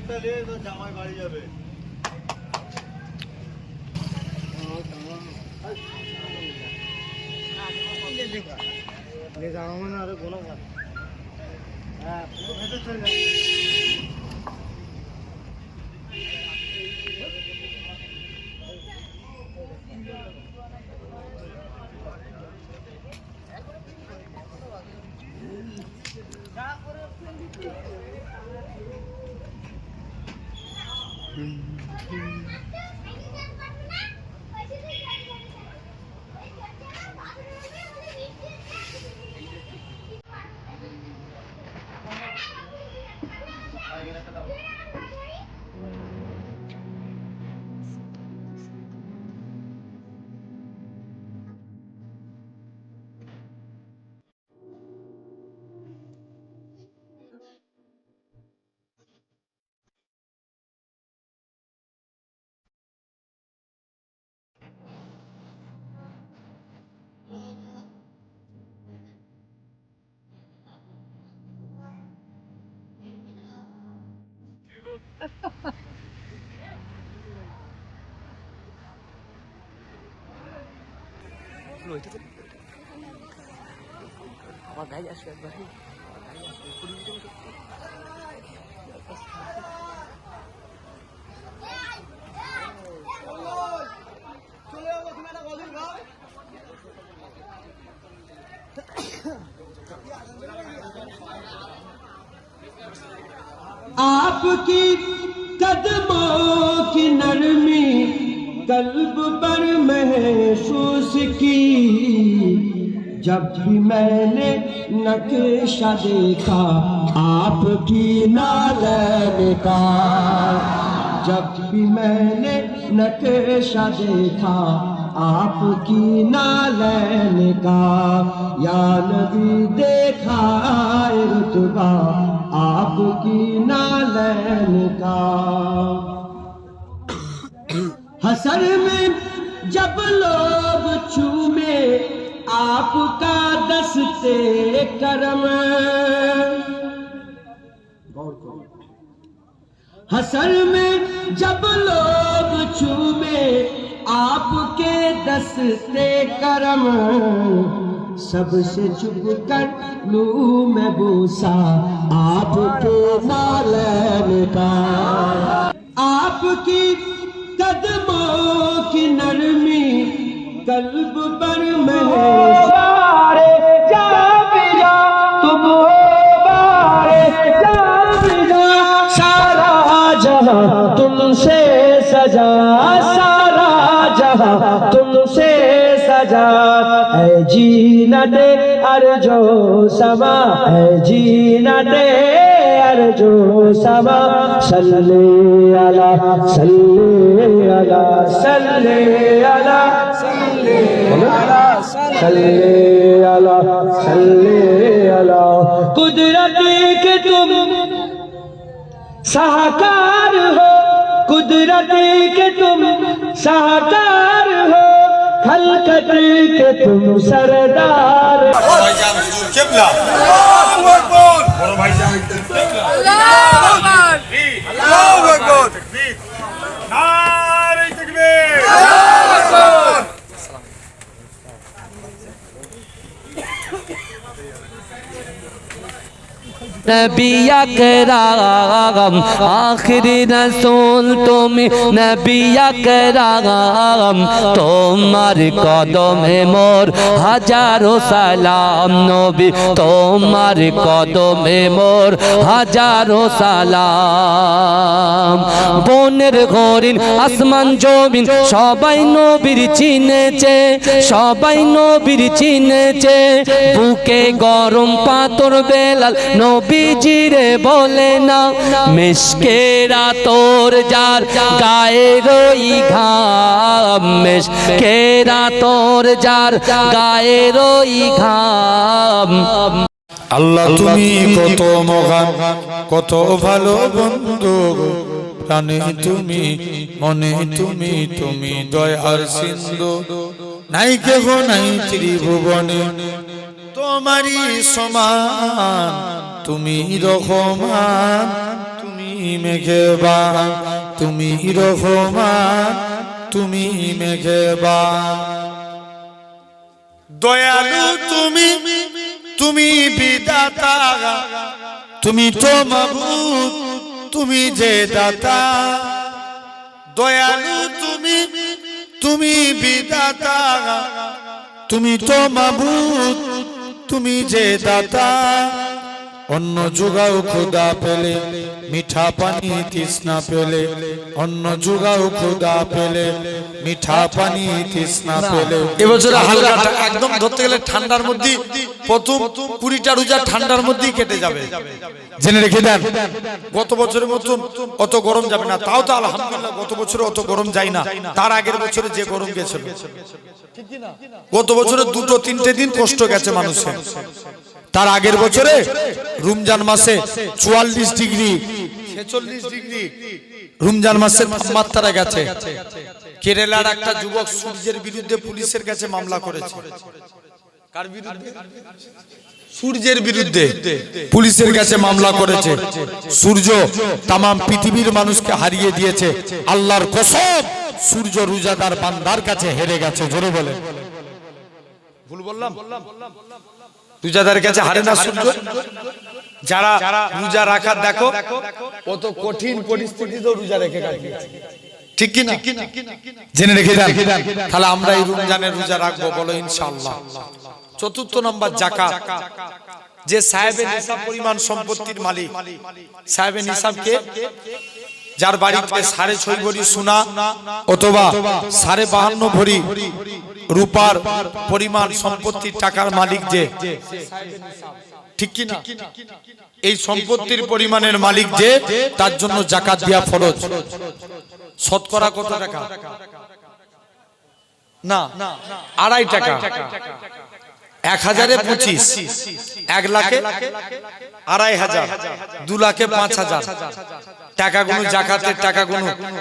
প্যাকেটটা নিয়ে তো জামাই বাড়ি যাবে। আরও কোনো হ্যাঁ পুরো ভেতর যাবে પછી آپ کی قدموں کی نرمی قلب پر محسوس کی۔ جب بھی میں نے نقشہ دیکھا، آپ کی نالین کا۔ جب بھی میں نے نقشہ دیکھا، آپ کی نالین کا۔ یا نبی دیکھا رتبہ، آپ کی نالین کا۔ حسن میں جب لوگ چھومے آپ کا دستے کرم۔ حسن میں جب لوگ چھومے آپ کے دستے کرم۔ سب سے چھپ کر لوں میں بوسا، آپ کے نالین کا۔ آپ کی قدموں کی نرمی قلب پر میں تم گا سارا جہاں تم سے سجا، سارا جہاں تم سے سجا۔ اے جی دے ارجو سما، اے جی نہ دے جو سما صلی اللہ صلی علی، صلی اللہ صلی علی صلی علی. قدرت کے تم سہاکار ہو قدرت کے تم سہاکار ہو خلقت کے تم سردار Thank you. নবী আকরাম, আখিরি রসুল তুমি, নবী আকরাম, তোমার কদমে মোর হাজারো সালাম, নবী তোমার কদমে মোর হাজারো সালাম। বনের হরিণ আসমান জমিন, সবাই নবীর চিনেছে, সবাই নবীর চিনেছে, বুকে গরম পাতর বেলাল নবীজিরে বলে না মেশকেরা তোর যার গায়ে রই ঘাম। মেশকেরা তোর যার গায়ে রই ঘাম। আল্লাহ তুমি কত মহান কত ভালো বন্ধু। প্রাণে তুমি মনে তুমি তুমি দয়ার সিন্ধু। নাই কেহ নাই ত্রিভুবনে। তোমারই সমান। তুমি রহমান, তুমি মেঘেবান, তুমি রহমান, তুমি মেঘেবান। দয়ালু তুমি তুমি বিদাতা তুমি তো মাবুদ, তুমি যে দাতা। দয়ালু তুমি তুমি বিদাতা তুমি তো মাবুদ, তুমি যে দাতা। অন্য যুগাও খোদা পেলে মিঠা পানি তৃষ্ণা পেলে। অন্য যুগাও খোদা পেলে মিঠা পানি তৃষ্ণা পেলে। এবছরে হালকা একদম ধরতে গেলে ঠান্ডার মধ্যে প্রথম কুড়িটা রোজা ঠান্ডার মধ্যেই কেটে যাবে। জেনে রেখে দেন। গত বছরের মতন অত গরম যাবে না। তাও তো আলহামদুলিল্লাহ গত বছরে অত গরম যায় না। তার আগের বছরে যে গরম গেছিল। গত বছরে দুটো তিনটে দিন কষ্ট গেছে মানুষের। তার আগের বছরে রমজান মাসে চুয়াল্লিশ ডিগ্রি, ছেচল্লিশ ডিগ্রি রমজান মাসের তাপমাত্রা গেছে। কেরালার একটা যুবক সূর্যের বিরুদ্ধে পুলিশের কাছে মামলা করেছে। সূর্যের বিরুদ্ধে পুলিশের কাছে মামলা করেছে। সূর্য তাম পৃথিবীর মানুষকে হারিয়ে দিয়েছে। আল্লাহর কসম, সূর্য রোজাদার বান্দার কাছে হেরে গেছে, জোরে বলে কাছে হারে না যারা রোজা রাখার দেখো কত কঠিন রোজা রেখে কাটিয়ে ঠিক কি না জেনে রেখে দেন তাহলে আমরা এই রমজানের রোজা রাখব বলো ইনশাআল্লাহ। চতুর্থ নম্বর জাকাত যে সাহেবের নিসাব পরিমাণ সম্পত্তির মালিক। সাহেবের নিসাবকে যার বাড়িতে সাড়ে ছয় ভরি সোনা অথবা সাড়ে বাহান্ন ভরি রূপার পরিমাণ সম্পত্তির টাকার মালিক যে। ঠিক কি না এই সম্পত্তির পরিমাণের মালিক যে, তার জন্য জাকাত দেওয়া ফরজ। শতকরা কত টাকা? না, আড়াই টাকা। এক হাজারে পঁচিশ। এক লাখে আড়াই হাজার। দু লাখে পাঁচ হাজার। টাকাগুলো জাকাতের টাকাগুলো